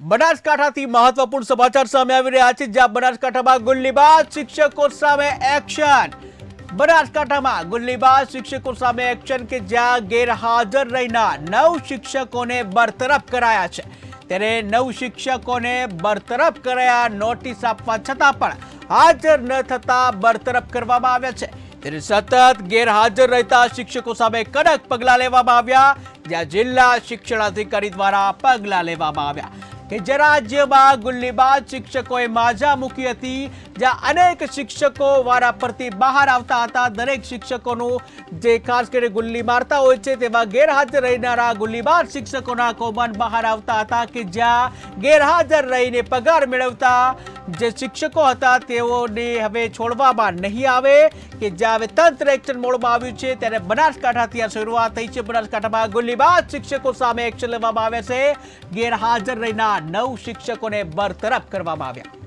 બનાસકાંઠાથી મહત્વપૂર્ણ સમાચાર સામે આવી રહ્યા છે, જ્યાં બનાસકાંઠામાં ગુલ્લીબાજ શિક્ષકો સામે એક્શન. બનાસકાંઠામાં ગુલ્લીબાજ શિક્ષકો સામે એક્શન કે જ્યાં ગેરહાજર રહેનાર નવ શિક્ષકોને બરતરફ કરાયા છે. ત્યારે નવ શિક્ષકોને બરતરફ કરાયા નોટિસ આપવા છતાં પણ હાજર ન થતા બરતરફ કરવામાં આવ્યા છે. ત્યારે સતત ગેરહાજર રહેતા શિક્ષકો સામે કડક પગલાં લેવામાં આવ્યા, જ્યાં જિલ્લા શિક્ષણાધિકારી દ્વારા પગલાં લેવામાં આવ્યા. કે જે રાજ્યમાં ગુલ્લીબાજ શિક્ષકોએ માજા મૂકી હતી, જ્યાં અનેક શિક્ષકો વારા પરથી બહાર આવતા હતા. દરેક શિક્ષકોનું જે ખાસ કરીને ગુલ્લી મારતા હોય છે, તેમાં ગેરહાજર રહેનારા ગુલ્લીબાજ શિક્ષકોના કૌભાંડ બહાર આવતા હતા કે જ્યાં ગેરહાજર રહીને પગાર મેળવતા જે શિક્ષકો હતા તેઓને હવે છોડવામાં નહીં આવે કે જ્યાં હવે તંત્ર એક્શન મોડમાં આવ્યું છે ત્યારે બનાસકાંઠાથી આ શરૂઆત થઈ છે. બનાસકાંઠામાં ગોલીબાદ શિક્ષકો સામે એક્શન લેવામાં આવે છે. ગેરહાજર રહીના નવ શિક્ષકોને બરતરફ કરવામાં આવ્યા.